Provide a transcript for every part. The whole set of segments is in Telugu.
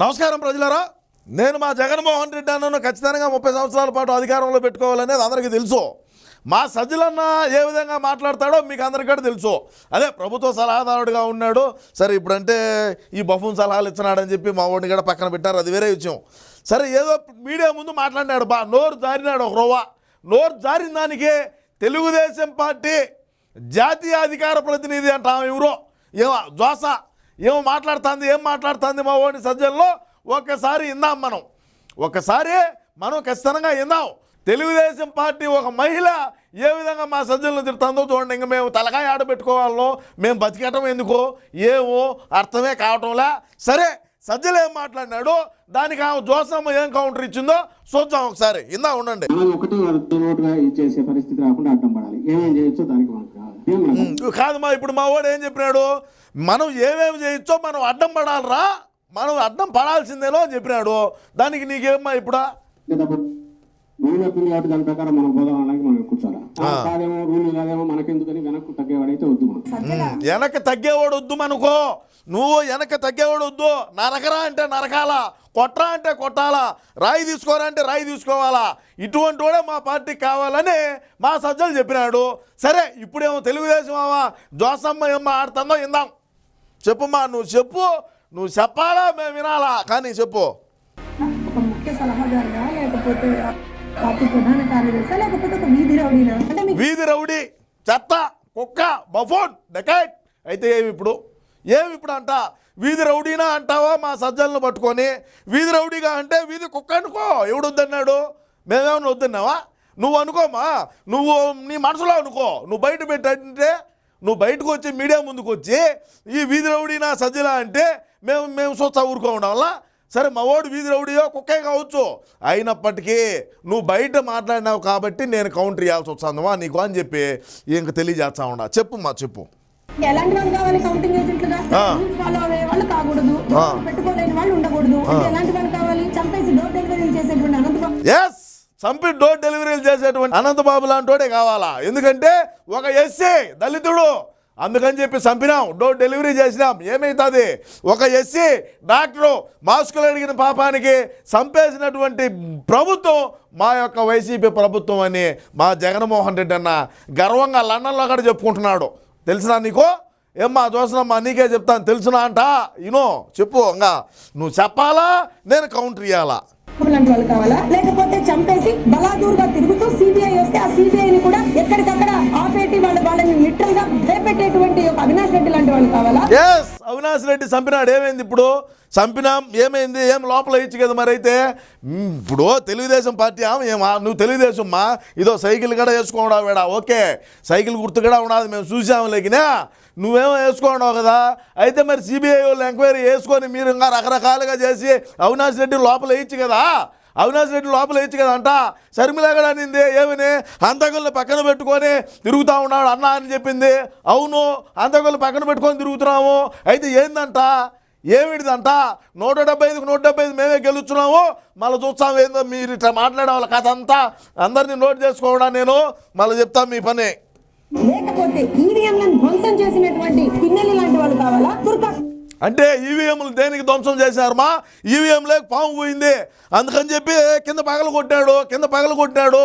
నమస్కారం ప్రజలారా. నేను మా జగన్మోహన్ రెడ్డి అన్నను ఖచ్చితంగా ముప్పై సంవత్సరాల పాటు అధికారంలో పెట్టుకోవాలనేది అందరికీ తెలుసు. మా సజ్జలన్న ఏ విధంగా మాట్లాడతాడో మీకు అందరికీ కూడా తెలుసు. అదే ప్రభుత్వ సలహాదారుడిగా ఉన్నాడు. సరే ఇప్పుడంటే ఈ బఫూన్ సలహాలు ఇచ్చినాడని చెప్పి మా వాడిని కూడా పక్కన పెట్టారు. అది వేరే విషయం. సరే ఏదో మీడియా ముందు మాట్లాడినాడు. బా నోరు జారినాడు ఒక రోవా. నోరు జారిన దానికే తెలుగుదేశం పార్టీ జాతీయ అధికార ప్రతినిధి అంటాం ఎవరో. ఏమో జోసా. ఏమో మాట్లాడుతుంది ఏం మాట్లాడుతుంది మా ఓడి సజ్జల్లో ఒక్కసారి ఇందాం మనం. ఒక్కసారి మనం ఖచ్చితంగా ఇందాం. తెలుగుదేశం పార్టీ ఒక మహిళ ఏ విధంగా మా సజ్జలను తిడుతుందో చూడండి ఇంక మేము తలకాయ ఆడబెట్టుకోవాలో మేము బతికటం ఎందుకో ఏమో అర్థమే కావటంలా. సరే సజ్జలు ఏం మాట్లాడినాడు? దానికి ఆమె జోసమ్మ ఏం కౌంటర్ ఇచ్చిందో చూద్దాం ఒకసారి. ఇందా ఉండండి. ఒకటి ఇచ్చేసే పరిస్థితి రాకుండా అడ్డం పడాలి. ఏమేం చేయొచ్చో దానికి ఏం మనకు ఉమ్, కాదమ్మా ఇప్పుడు మా వాడు ఏం చెప్పినాడు? మనం ఏమేమి చేయొచ్చో మనం అడ్డం పడాలరా. మనం అడ్డం పడాల్సిందేనో అని చెప్పినాడు. దానికి నీకేమ్మా ఇప్పుడా? లేకపోతే రూల్ అవుతుంది కాబట్టి దాని ప్రకారం మనం పోదాం అనడానికి మనం కూర్చోాలా ఆ, కాదేమో రూల్ కాదేమో మనకెందుకని వెనక్కు తగ్గేవాడైతే వద్దు మనం. వెనక తగ్గేవాడు వద్దు మనకో. నువ్వు వెనక తగ్గేవాడు వద్దు. నరకరా అంటే నరకాలా కొట్రా అంటే కొట్టాలా రాయి తీసుకోరా అంటే రాయి తీసుకోవాలా? ఇటువంటి వాడే మా పార్టీకి కావాలని మా సజ్జలు చెప్పినాడు. సరే ఇప్పుడేమో తెలుగుదేశం అమ్మా జోసమ్మ ఏమో ఆడుతుందో ఇందాం చెప్పుమా నువ్వు చెప్పు నువ్వు చెప్పాలా మేము వినాలా? కానీ చెప్పు. ఒక ముఖ్య సలహాదారుగా లేకపోతే పార్టీ ప్రధాన కార్యదర్శి లేకపోతే ఒక వీధి రౌడీనా? అంటే మీకు వీధి రౌడీ చెత్త కుక్క బఫోన్ డెకైట్. అయితే ఏమి ఇప్పుడు? ఏమి ఇప్పుడు అంట? వీధి రౌడీనా అంటావా? మా సజ్జలను పట్టుకొని వీధి రౌడీగా అంటే వీధి కుక్క అనుకో. ఎవడు వద్దన్నాడు? మేమేమన్నా వద్దన్నావా? నువ్వు అనుకోమా? నువ్వు నీ మనసులో అనుకో. నువ్వు బయట పెట్టంటే నువ్వు బయటకు వచ్చి మీడియా ముందుకు వచ్చి ఈ వీధి రౌడీనా సజ్జలా అంటే మేము మేము చూస్తా ఊరుకోవడం వల్ల సరే మా ఓడు వీధి రౌడీయో కుక్కే కావచ్చు. అయినప్పటికీ నువ్వు బయట మాట్లాడినావు కాబట్టి నేను కౌంటర్ ఇవ్వాల్సి వస్తుందమ్మా నీకు అని చెప్పి ఇంక తెలియజేస్తా ఉన్నా. చెప్పు మా చెప్పు. ఎలాంటి వాళ్ళు కావాలి? కౌంటింగ్ ఏజెంట్లుగా ఫాలో అయ్యే వాళ్ళు కాకూడదు. పెట్టుకోలేని వాళ్ళు ఉండకూడదు. ఎలాంటి వాళ్ళు కావాలి? చంపేసి డోర్ డెలివరీ చేసేటువంటి అనంతబాబు చంపి డోర్ డెలివరీలు చేసేటువంటి అనంతబాబు లాంటోడే కావాలా? ఎందుకంటే ఒక ఎస్సీ దళితుడు. అందుకని చెప్పి చంపినాం. డోర్ డెలివరీ చేసినాం. ఏమవుతుంది ఒక ఎస్సీ డాక్టరు మాస్కులు అడిగిన పాపానికి చంపేసినటువంటి ప్రభుత్వం మా యొక్క వైసీపీ ప్రభుత్వం అని మా జగన్మోహన్ రెడ్డి అన్న గర్వంగా లండన్లో కూడా చెప్పుకుంటున్నాడు. తెలిసినా నీకు? ఏమ్మా చూసినమ్మా నీకే చెప్తాను తెలుసునా అంట? ఇనో చెప్పు ఇంకా నువ్వు చెప్పాలా? నేను కౌంటర్ ఇవ్వాలా లాంటి వాళ్ళు కావాలా? లేకపోతే చంపేసి బలాదూర్గా తిరుగుతూ సిబిఐ వస్తే ఆ సిబిఐ ని కూడా ఎక్కడికక్కడ ఆపేటి వాళ్ళు వాళ్ళని లిటరల్గా భయపెట్టేటువంటి ఒక అవినాష్ రెడ్డి లాంటి వాళ్ళు కావాలా? అవినాష్ రెడ్డి చంపినాడు ఏమైంది ఇప్పుడు? చంపినాం ఏమైంది? ఏం లోపల ఇచ్చు కదా మరి అయితే ఇప్పుడు తెలుగుదేశం పార్టీ ఆమె ఏమా? నువ్వు తెలుగుదేశం మా ఇదో సైకిల్ కూడా వేసుకోవడా వేడా? ఓకే. సైకిల్ గుర్తు కూడా ఉండదు మేము చూసాము లేకినా. నువ్వేమో వేసుకోండావు కదా? అయితే మరి సిబిఐ వాళ్ళు ఎంక్వైరీ వేసుకొని మీరు ఇంకా రకరకాలుగా చేసి అవినాష్ రెడ్డి లోపల ఇచ్చు కదా? అవినాష్ రెడ్డి లోపల వేయచ్చు కదా అంట షర్మిల అనింది ఏమని? హంతకుల్ని పక్కన పెట్టుకొని తిరుగుతూ ఉన్నాడు అన్న అని చెప్పింది. అవును హంతకుల్ని పక్కన పెట్టుకొని తిరుగుతున్నాము. అయితే ఏందంట? ఏమిటిదంట? నూట డెబ్బై ఐదుకు నూట డెబ్బై ఐదు మేమే గెలుచున్నాము. మళ్ళీ చూస్తాం ఏందో మీరు ఇట్లా మాట్లాడే వాళ్ళ కథ అంతా. అందరినీ నోట్ చేసుకోవడం నేను? మళ్ళీ చెప్తాను మీ పని. లేకపోతే ఈవీఎంలను ధ్వంసం చేసినటువంటి పిన్నెల్లి లాంటి వాళ్ళు కావాలా? దుర్గా అంటే ఈవీఎంలు దేనికి ధ్వంసం చేశారమ్మా? మా పాము పోయింది. అందుకని చెప్పి కింద పగలు కొట్టాడు కింద పగలు కొట్టాడు.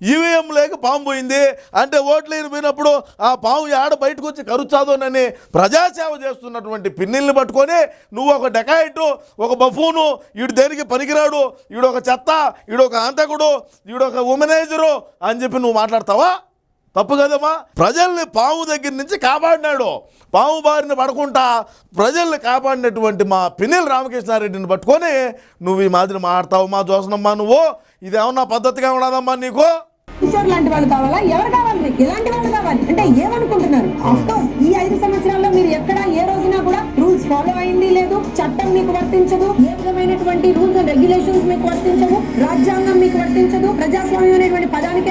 ఈవీఎం లేక పాము పోయింది. అంటే ఓట్లు పోయినప్పుడు ఆ పాము ఆడ బయటకు వచ్చి కరుచాదోనని ప్రజాసేవ చేస్తున్నటువంటి పిన్నిల్ని పట్టుకొని నువ్వు ఒక డెకాయిట్ ఒక బఫూను ఈడు దేనికి పనికిరాడు? ఈడొక చెత్త ఈడొక అంతకుడు ఈడొక ఉమెనైజరు అని చెప్పి నువ్వు మాట్లాడతావా? తప్పు కదమ్మా. ప్రజల్ని పాము దగ్గర నుంచి కాపాడినాడు. పాము బారిన పడకుండా ప్రజల్ని కాపాడినటువంటి మా పిన్నెల రామకృష్ణారెడ్డిని పట్టుకొని నువ్వు ఈ మాదిరి మాట్లాడతావు మా జోసనమ్మా నువ్వు. ఇది ఏమన్నా పద్ధతిగా ఉండదమ్మా నీకు? టీచర్ లాంటి వాళ్ళు కావాలా? ఎవరు కావాలి? ఇలాంటి వాళ్ళు కావాలి. అంటే ఏమనుకుంటున్నారు? అఫ్ కోర్స్ ఈ ఐదు సంవత్సరాల్లో మీరు ఎక్కడ ఏ రోజున కూడా రూల్స్ ఫాలో అయింది లేదు. చట్టం మీకు వర్తించదు. ఏ విధమైనటువంటి రూల్స్ అండ్ రెగ్యులేషన్స్ మీకు వర్తించవు. రాజ్యాంగం మీకు వర్తించదు. ప్రజాస్వామ్యం అనేటువంటి పదానికే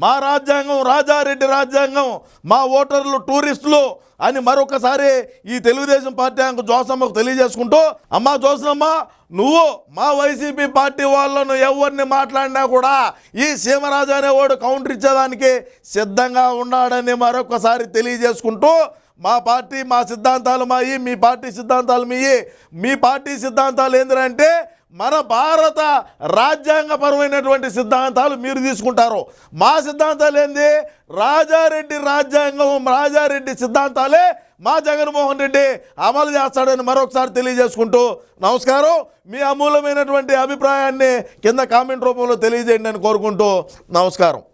మా రాజ్యాంగం రాజారెడ్డి రాజ్యాంగం మా ఓటర్లు టూరిస్టులు అని మరొకసారి ఈ తెలుగుదేశం పార్టీ అంక జోసమ్మకు తెలియజేసుకుంటూ అమ్మా జోసమ్మ నువ్వు మా వైసీపీ పార్టీ వాళ్ళను ఎవరిని మాట్లాడినా కూడా ఈ సీమరాజు అనేవాడు కౌంటర్ ఇచ్చేదానికి సిద్ధంగా ఉన్నాడని మరొకసారి తెలియజేసుకుంటూ మా పార్టీ మా సిద్ధాంతాలు మాయి మీ పార్టీ సిద్ధాంతాలు మీయి మీ పార్టీ సిద్ధాంతాలు ఏంటంటే మన భారత రాజ్యాంగపరమైనటువంటి సిద్ధాంతాలు మీరు తీసుకుంటారు. మా సిద్ధాంతాలు ఏంది? రాజారెడ్డి రాజ్యాంగం రాజారెడ్డి సిద్ధాంతాలే మా జగన్మోహన్ రెడ్డి అమలు చేస్తాడని మరొకసారి తెలియజేసుకుంటూ నమస్కారం. మీ అమూలమైనటువంటి అభిప్రాయాన్ని కింద కామెంట్ రూపంలో తెలియజేయండి అని కోరుకుంటూ నమస్కారం.